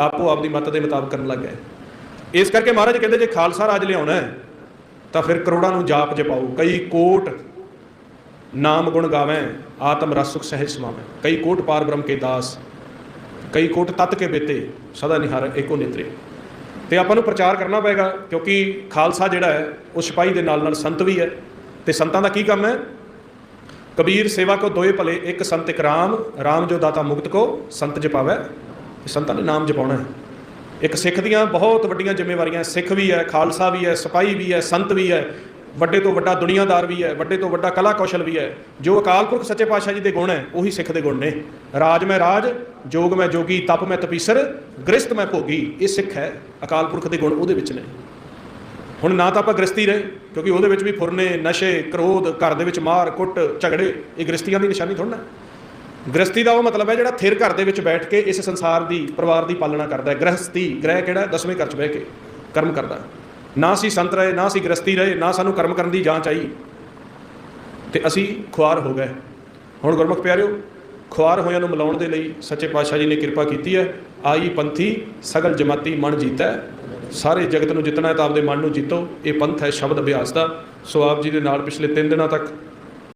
ਆਪੋ ਆਪਦੀ ਮਤ ਦੇ ਮੁਤਾਬਕ ਕਰਨ ਲੱਗ ਗਏ। ਇਸ ਕਰਕੇ ਮਹਾਰਾਜ ਕਹਿੰਦੇ, ਜੇ ਖਾਲਸਾ ਰਾਜ ਲਿਆਉਣਾ ਹੈ, ਤਾਂ ਫਿਰ ਕਰੋੜਾਂ ਨੂੰ ਜਾਪ ਜਪਾਓ। ਕਈ ਕੋਟ ਨਾਮ ਗੁਣ ਗਾਵੇਂ, ਆਤਮ ਰਸ ਸੁਖ ਸਹਿਜ ਸਮਾਵੇਂ। ਕਈ ਕੋਟ ਪਾਰ ਬ੍ਰਹਮ ਕੇ ਦਾਸ, ਕਈ ਕੋਟ ਤਤ ਕੇ ਬੇਤੇ, ਸਦਾ ਨਿਹਾਰ ਏਕੋ ਨੇਤਰੇ। ਤੇ ਆਪਾਂ ਨੂੰ ਪ੍ਰਚਾਰ ਕਰਨਾ ਪਏਗਾ, ਕਿਉਂਕਿ ਖਾਲਸਾ ਜਿਹੜਾ ਹੈ, ਉਹ ਸਿਪਾਹੀ ਦੇ ਨਾਲ ਨਾਲ ਸੰਤ ਵੀ ਹੈ। ਤੇ ਸੰਤਾਂ ਦਾ ਕੀ ਕੰਮ ਹੈ? ਕਬੀਰ ਸੇਵਾ ਕੋ ਦੋਏ ਭਲੇ, ਇੱਕ ਸੰਤ ਇੱਕ ਰਾਮ ਰਾਮ ਜੋ ਦਾਤਾ ਮੁਕਤ ਕੋ, ਸੰਤ ਜਪਾਵੇ। ਸੰਤਾਂ ਨੇ ਨਾਮ ਜਪਾਉਣਾ ਹੈ। ਇੱਕ ਸਿੱਖ ਦੀਆਂ ਬਹੁਤ ਵੱਡੀਆਂ ਜ਼ਿੰਮੇਵਾਰੀਆਂ, ਸਿੱਖ ਵੀ ਹੈ, ਖਾਲਸਾ ਵੀ ਹੈ, ਸਿਪਾਹੀ ਵੀ ਹੈ, ਸੰਤ ਵੀ ਹੈ, ਵੱਡੇ ਤੋਂ ਵੱਡਾ ਦੁਨੀਆਦਾਰ ਵੀ ਹੈ, ਵੱਡੇ ਤੋਂ ਵੱਡਾ ਕਲਾ ਕੌਸ਼ਲ ਵੀ ਹੈ। ਜੋ ਅਕਾਲ ਪੁਰਖ ਸੱਚੇ ਪਾਤਸ਼ਾਹ ਜੀ ਦੇ ਗੁਣ ਹੈ, ਉਹੀ ਸਿੱਖ ਦੇ ਗੁਣ ਨੇ। ਰਾਜ ਮੈਂ ਰਾਜ, ਜੋਗ ਮੈਂ ਜੋਗੀ, ਤਪ ਮੈਂ ਤਪੀਸਰ, ਗ੍ਰਸਤ ਮੈਂ ਭੋਗੀ, ਇਹ ਸਿੱਖ ਹੈ, ਅਕਾਲ ਪੁਰਖ ਦੇ ਗੁਣ ਉਹਦੇ ਵਿੱਚ ਨੇ। ਹੁਣ ਨਾ ਤਾਂ ਆਪਾਂ ਗ੍ਰਸਤੀ ਰਹੇ, ਕਿਉਂਕਿ ਉਹਦੇ ਵਿੱਚ ਵੀ ਫੁਰਨੇ, ਨਸ਼ੇ, ਕ੍ਰੋਧ, ਘਰ ਦੇ ਵਿੱਚ ਮਾਰ, ਕੁੱਟ, ਝਗੜੇ, ਇਹ ਗ੍ਰਸਤੀਆਂ ਦੀ ਨਿਸ਼ਾਨੀ ਥੋੜ੍ਹਾ ਨਾ। ਗ੍ਰਸਤੀ ਦਾ ਉਹ ਮਤਲਬ ਹੈ ਜਿਹੜਾ ਥਿਰ ਘਰ ਦੇ ਵਿੱਚ ਬੈਠ ਕੇ ਇਸ ਸੰਸਾਰ ਦੀ, ਪਰਿਵਾਰ ਦੀ ਪਾਲਣਾ ਕਰਦਾ ਹੈ। ਗ੍ਰਹਸਤੀ ਗ੍ਰਹਿ ਕਿਹੜਾ? ਦਸਵੇਂ ਘਰ 'ਚ ਬਹਿ ਕੇ ਕਰਮ ਕਰਦਾ ਨਾ ਸੀ ਸੰਤ ਰਹੇ, ਨਾ ਸੀ ਗ੍ਰਸਤੀ ਰਹੇ, ਨਾ ਸਾਨੂੰ ਕਰਮ ਕਰਨ ਦੀ ਜਾਂਚ ਆਈ। ਤੇ ਅਸੀਂ ਖੁਆਰ ਹੋ ਗਏ। ਹੁਣ ਗੁਰਮੁਖ ਪਿਆਰਿਓ, ਖੁਆਰ ਹੋਇਆਂ ਨੂੰ ਮਿਲਾਉਣ ਦੇ ਲਈ ਸੱਚੇ ਪਾਤਸ਼ਾਹ ਜੀ ਨੇ ਕਿਰਪਾ ਕੀਤੀ ਹੈ। ਆਈ ਪੰਥੀ, ਸਗਲ ਜਮਾਤੀ ਮਨ ਜੀਤਾ। ਸਾਰੇ ਜਗਤ ਨੂੰ ਜਿੱਤਣਾ ਹੈ ਤਾਂ ਆਪਦੇ ਮਨ ਨੂੰ ਜਿੱਤੋ। ਇਹ ਪੰਥ ਹੈ ਸ਼ਬਦ ਅਭਿਆਸ ਦਾ। ਸੋ ਆਪ ਜੀ ਦੇ ਨਾਲ ਪਿਛਲੇ 3 ਦਿਨਾਂ ਤੱਕ